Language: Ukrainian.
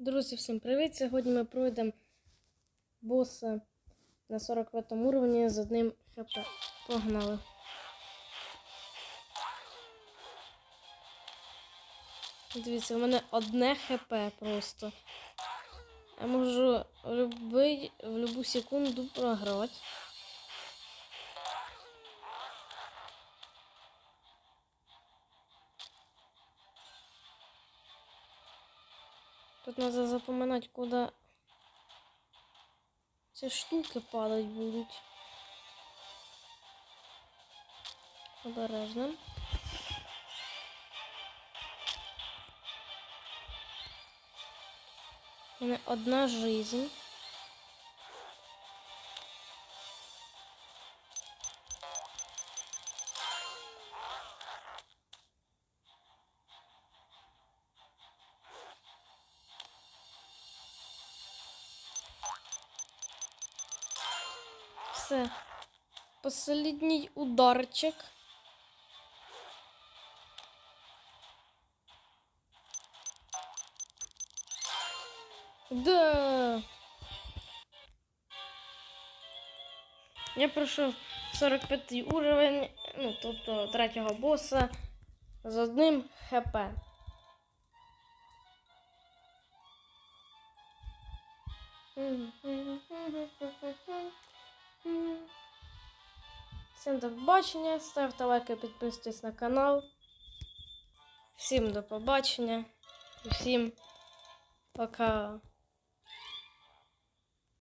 Друзі, всім привіт! Сьогодні ми пройдемо боса на 45 уровні з одним хп. Погнали. Дивіться, у мене одне хп просто. Я можу в, любу секунду програти. Тут треба запоминати, куди ці штуки падать будуть. Обережно. У мене одна жизнь. Все. Последній ударчик. Да. Я пройшов 45 уровень, ну, тобто третього боса з одним хп. Всім до побачення, ставте лайки, підписуйтесь на канал. Всім до побачення і всім пока.